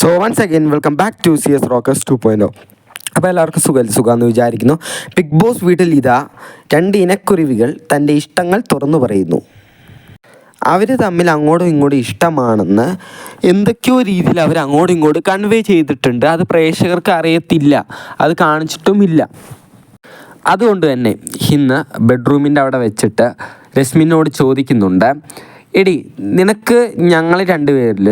So once again welcome back to C S rockers two point അപ്പോൾ എല്ലാവർക്കും സുഖം സുഖമെന്ന് വിചാരിക്കുന്നു. ബിഗ് ബോസ് വീട്ടിൽ ഇതാ രണ്ട് ഇനക്കുരുവികൾ തന്റെ ഇഷ്ടങ്ങൾ തുറന്നു പറയുന്നു. അവർ തമ്മിൽ അങ്ങോട്ടും ഇങ്ങോട്ടും ഇഷ്ടമാണെന്ന് എന്തൊക്കെയോ രീതിയിൽ അവർ അങ്ങോട്ടും ഇങ്ങോട്ടും കൺവേ ചെയ്തിട്ടുണ്ട്. അത് പ്രേക്ഷകർക്ക് അറിയത്തില്ല. അത് കാണിച്ചിട്ടുമില്ല. അതുകൊണ്ട് തന്നെ ഇന്ന് ബെഡ്റൂമിന്റെ അവിടെ വെച്ചിട്ട് രശ്മിനോട് ചോദിക്കുന്നുണ്ട്. എടി നിനക്ക് ഞങ്ങൾ രണ്ടുപേരിൽ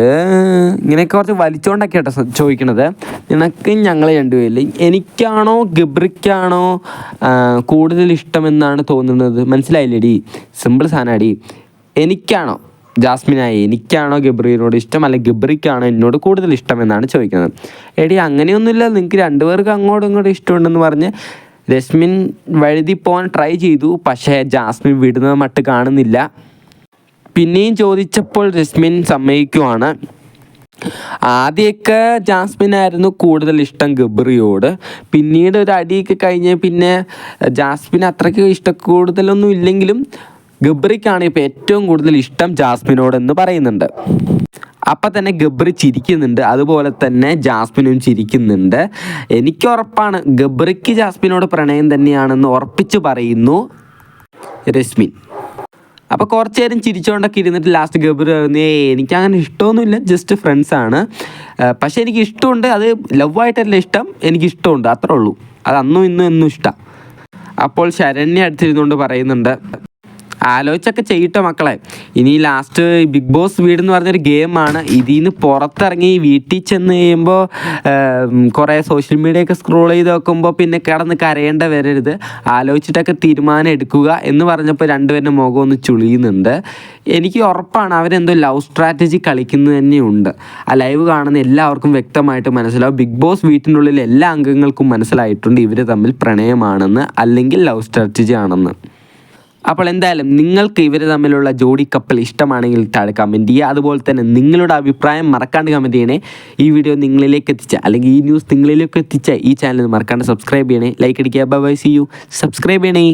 ഇങ്ങനെയൊക്കെ കുറച്ച് വലിച്ചുകൊണ്ടൊക്കെ കേട്ടോ ചോദിക്കണത്. നിനക്ക് ഞങ്ങൾ രണ്ടുപേരിൽ എനിക്കാണോ ഗബ്രിക്കാണോ കൂടുതൽ ഇഷ്ടമെന്നാണ് തോന്നുന്നത്? മനസ്സിലായില്ലേടി? സിമ്പിൾ സാധനമാടി എനിക്കാണോ ജാസ്മിനായി എനിക്കാണോ ഗബ്രിയോട് ഇഷ്ടം? അല്ലെ ഗബ്രിക്കാണോ എന്നോട് കൂടുതൽ ഇഷ്ടം എന്നാണ് ചോദിക്കുന്നത്. എടി അങ്ങനെയൊന്നുമില്ല. നിങ്ങൾക്ക് രണ്ടുപേർക്ക് അങ്ങോട്ടും ഇങ്ങോട്ടും ഇഷ്ടമുണ്ടെന്ന് പറഞ്ഞ് രശ്മിൻ വഴുതി പോകാൻ ട്രൈ ചെയ്തു. പക്ഷേ ജാസ്മിൻ വിടുന്നത് മട്ട് കാണുന്നില്ല. പിന്നെയും ചോദിച്ചപ്പോൾ രശ്മിൻ സമ്മതിക്കുവാണ്. ആദ്യമൊക്കെ ജാസ്മിനായിരുന്നു കൂടുതൽ ഇഷ്ടം ഗബ്രിയോട്. പിന്നീട് ഒരു അടിയൊക്കെ കഴിഞ്ഞ് പിന്നെ ജാസ്മിൻ അത്രയ്ക്ക് ഇഷ്ട കൂടുതലൊന്നും ഇല്ലെങ്കിലും ഗബ്രിക്കാണ് ഇപ്പോൾ ഏറ്റവും കൂടുതൽ ഇഷ്ടം ജാസ്മിനോടെന്ന് പറയുന്നുണ്ട്. അപ്പം തന്നെ ഗബ്രി ചിരിക്കുന്നുണ്ട് അതുപോലെ തന്നെ ജാസ്മിനും ചിരിക്കുന്നുണ്ട്. എനിക്ക് ഉറപ്പാണ് ഗബ്രിക്ക് ജാസ്മിനോട് പ്രണയം തന്നെയാണെന്ന് ഉറപ്പിച്ച് പറയുന്നു രശ്മിൻ. അപ്പോൾ കുറച്ച് നേരം ചിരിച്ചുകൊണ്ടൊക്കെ ഇരുന്നിട്ട് ലാസ്റ്റ് ഗബർ പറഞ്ഞു എനിക്ക് അങ്ങനെ ഇഷ്ടമൊന്നുമില്ല ജസ്റ്റ് ഫ്രണ്ട്സ് ആണ്. ആ, പക്ഷേ എനിക്ക് ഇഷ്ടമുണ്ട് അത് ലവ് ആയിട്ടല്ല ഇഷ്ടം എനിക്ക് ഇഷ്ടമുണ്ട് അത്രേ ഉള്ളൂ. അത് അന്നും ഇന്നും എന്നും ഇഷ്ടം. അപ്പോൾ ശരണ്യ അടുത്തിരുന്നുകൊണ്ട് പറയുന്നുണ്ട് ആലോചിച്ചൊക്കെ ചെയ്യട്ടെ മക്കളെ. ഇനി ലാസ്റ്റ് ബിഗ് ബോസ് വീട് എന്ന് പറഞ്ഞൊരു ഗെയിമാണ് ഇതിൽ നിന്ന് പുറത്തിറങ്ങി വീട്ടിൽ ചെന്ന് കഴിയുമ്പോൾ കുറേ സോഷ്യൽ മീഡിയ ഒക്കെ സ്ക്രോൾ ചെയ്ത് നോക്കുമ്പോൾ പിന്നെ കിടന്ന് കരയേണ്ട വരരുത്. ആലോചിച്ചിട്ടൊക്കെ തീരുമാനം എടുക്കുക എന്ന് പറഞ്ഞപ്പോൾ രണ്ടുപേരുടെ മുഖം ഒന്ന് ചുളിയുന്നുണ്ട്. എനിക്ക് ഉറപ്പാണ് അവരെന്തോ ലവ് സ്ട്രാറ്റജി കളിക്കുന്നത് തന്നെയുണ്ട് ആ ലൈവ് കാണുന്ന എല്ലാവർക്കും വ്യക്തമായിട്ട് മനസ്സിലാവും. ബിഗ് ബോസ് വീട്ടിനുള്ളിൽ എല്ലാ അംഗങ്ങൾക്കും മനസ്സിലായിട്ടുണ്ട് ഇവർ തമ്മിൽ പ്രണയമാണെന്ന് അല്ലെങ്കിൽ ലവ് സ്ട്രാറ്റജി ആണെന്ന്. അപ്പോൾ എന്തായാലും നിങ്ങൾക്ക് ഇവർ തമ്മിലുള്ള ജോഡി കപ്പിൾ ഇഷ്ടമാണെങ്കിൽ താഴെ കമന്റ് ചെയ്യുക. അതുപോലെ തന്നെ നിങ്ങളുടെ അഭിപ്രായം മറക്കാണ്ട് കമന്റ് ചെയ്യണേ. ഈ വീഡിയോ നിങ്ങളിലേക്ക് എത്തിച്ച അല്ലെങ്കിൽ ഈ ന്യൂസ് നിങ്ങളിലേക്ക് എത്തിച്ച ഈ ചാനൽ മറക്കാണ്ട് സബ്സ്ക്രൈബ് ചെയ്യണേ. ലൈക്ക് അടിക്കുക. ബൈ സി യു സബ്സ്ക്രൈബ് ചെയ്യണേ.